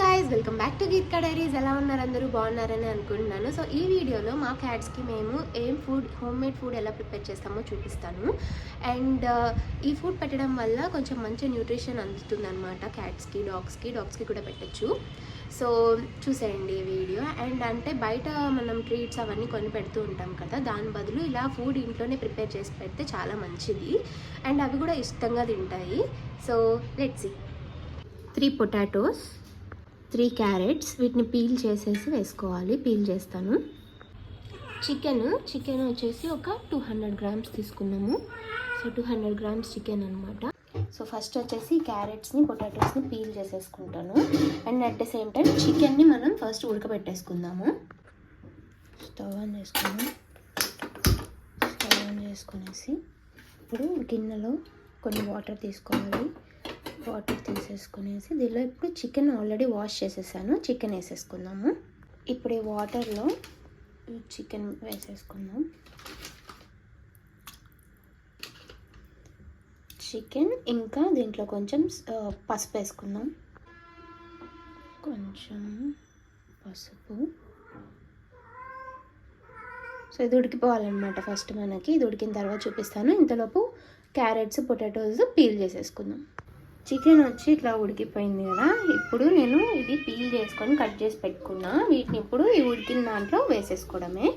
Guys welcome back to Geet diaries ఎలా ఉన్నారు అందరూ? బాగున్నారని అనుకుంటున్నాను. సో ఈ వీడియోలో మా క్యాట్స్కి మేము ఏం ఫుడ్ హోమ్ మేడ్ ఫుడ్ ఎలా ప్రిపేర్ చేస్తామో చూపిస్తాను. అండ్ uh, ఈ ఫుడ్ పెట్టడం వల్ల కొంచెం మంచి న్యూట్రిషన్ అందుతుంది అనమాట క్యాట్స్కి డాగ్స్కి డాగ్స్కి కూడా పెట్టచ్చు. సో చూసేయండి ఈ వీడియో. అండ్ అంటే బయట మనం ట్రీట్స్ అవన్నీ కొని పెడుతూ ఉంటాం కదా దాని బదులు ఇలా ఫుడ్ ఇంట్లోనే ప్రిపేర్ చేసి పెడితే చాలా మంచిది. అండ్ అవి కూడా ఇష్టంగా తింటాయి. So let's three potatoes three carrots వీటిని పీల్ చేసేసి వేసుకోవాలి. పీల్ చేస్తాను. చికెన్ చికెన్ వచ్చేసి ఒక టూ హండ్రెడ్ గ్రామ్స్ తీసుకున్నాము. So two hundred grams chicken అనమాట సో ఫస్ట్ వచ్చేసి క్యారెట్స్ని పొటాటోస్ని పీల్ చేసేసుకుంటాను. And at the same time చికెన్ని మనం ఫస్ట్ ఉడకబెట్టేసుకుందాము. స్టవ్ ఆన్ చేసుకున్నాం. స్టవ్ ఆన్ చేసుకునేసి ఇప్పుడు గిన్నెలో కొన్ని వాటర్ తీసుకోవాలి. వాటర్ తీసేసుకునేసి దీనిలో ఇప్పుడు చికెన్ ఆల్రెడీ వాష్ చేసేసాను. చికెన్ వేసేసుకుందాము. ఇప్పుడు ఈ వాటర్లో చికెన్ వేసేసుకుందాం. చికెన్ ఇంకా దీంట్లో కొంచెం పసుపు వేసుకుందాం. కొంచెం పసుపు. సో ఇది ఉడికిపోవాలన్నమాట ఫస్ట్ మనకి. ఇది ఉడికిన తర్వాత చూపిస్తాను. ఇంతలోపు క్యారెట్స్ పొటాటోస్ పీల్ చేసేసుకుందాం. చికెన్ వచ్చి ఇట్లా ఉడికిపోయింది కదా ఇప్పుడు నేను ఇది పీల్ చేసుకొని కట్ చేసి పెట్టుకున్నా. వీటిని ఇప్పుడు ఈ ఉడికిన దాంట్లో వేసేసుకోవడమే.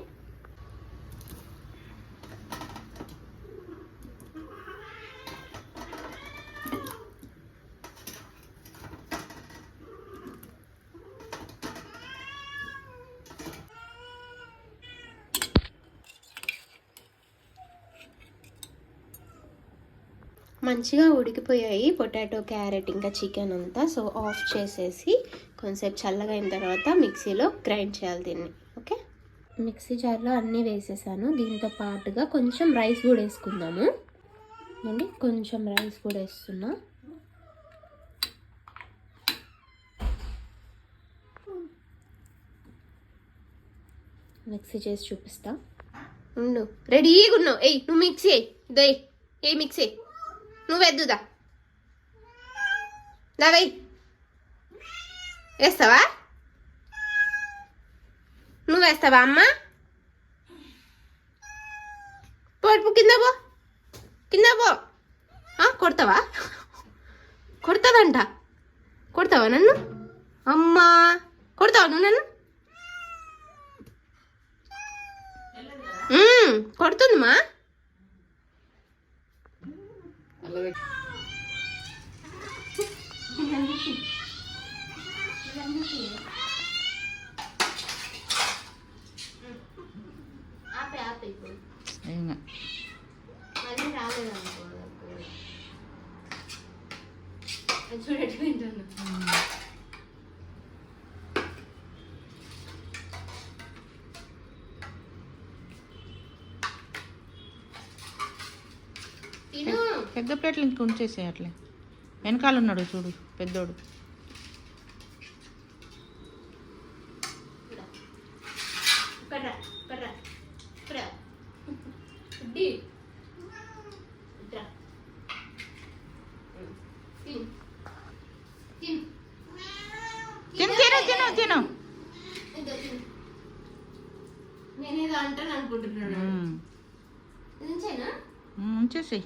మంచిగా ఉడికిపోయాయి. పొటాటో క్యారెట్ ఇంకా చికెన్ అంతా. సో ఆఫ్ చేసేసి కొంచెంసేపు చల్లగా అయిన తర్వాత మిక్సీలో గ్రైండ్ చేయాలి దీన్ని. ఓకే? మిక్సీ జార్లో అన్నీ వేసేసాను. దీంతో పాటుగా కొంచెం రైస్ కూడా వేసుకుందాము. అండి కొంచెం రైస్ కూడా వేస్తున్నా. మిక్సీ చేసి చూపిస్తా. ఉండు. రెడీగా ఉన్నావు. ఎయ్ నువ్వు మిక్సీ ఎయ్ ఏ మిక్సీ నువ్వు వెద్దుదా దావై వేస్తావా? నువ్వు వేస్తావా అమ్మ? పడుపు కింద పో. కింద పో. కొడతావా? కొడతాదంట. కొడతావా నన్ను? అమ్మా. కొడతావా నువ్వు నన్ను? మ్మ్, కొడుతుందిమా ఆపే చూడట్టు వింటున్నా తిను పెద్ద ప్లేట్లు ఇంక ఉంచేసే అట్లే. వెనకాల ఉన్నాడు చూడు పెద్దోడు. తిను. నేనేదో అంటాను అనుకుంటున్నాను. ఉంచేసేయ్.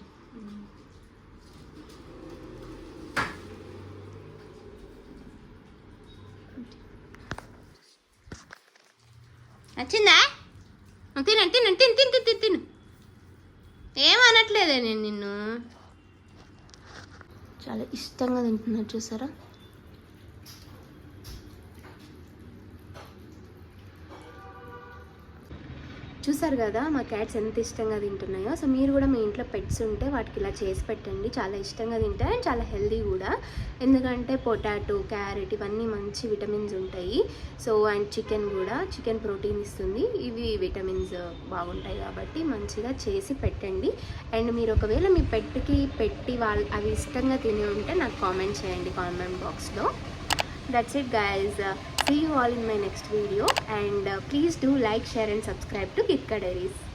నచ్చిందా? తిన తిను తిను తిను తిను తిను తిను. ఏమనట్లేదే నేను నిన్ను. చాలా ఇష్టంగా తింటున్నారు చూసారా? చూసారు కదా మా క్యాట్స్ ఎంత ఇష్టంగా తింటున్నాయో. సో మీరు కూడా మీ ఇంట్లో పెట్స్ ఉంటే వాటికి ఇలా చేసి పెట్టండి. చాలా ఇష్టంగా తింటాయి అండ్ చాలా హెల్దీ కూడా. ఎందుకంటే పొటాటో క్యారెట్ ఇవన్నీ మంచి విటమిన్స్ ఉంటాయి. సో అండ్ చికెన్ కూడా. చికెన్ ప్రోటీన్ ఇస్తుంది. ఇవి విటమిన్స్ బాగుంటాయి కాబట్టి మంచిగా చేసి పెట్టండి. అండ్ మీరు ఒకవేళ మీ పెట్కి పెట్టి వాళ్ళు అవి ఇష్టంగా తిని ఉంటే నాకు కామెంట్ చేయండి కామెంట్ బాక్స్లో. That's it guys. Uh, see you all in my next video and uh, please do like, share and subscribe to Gitka Diaries.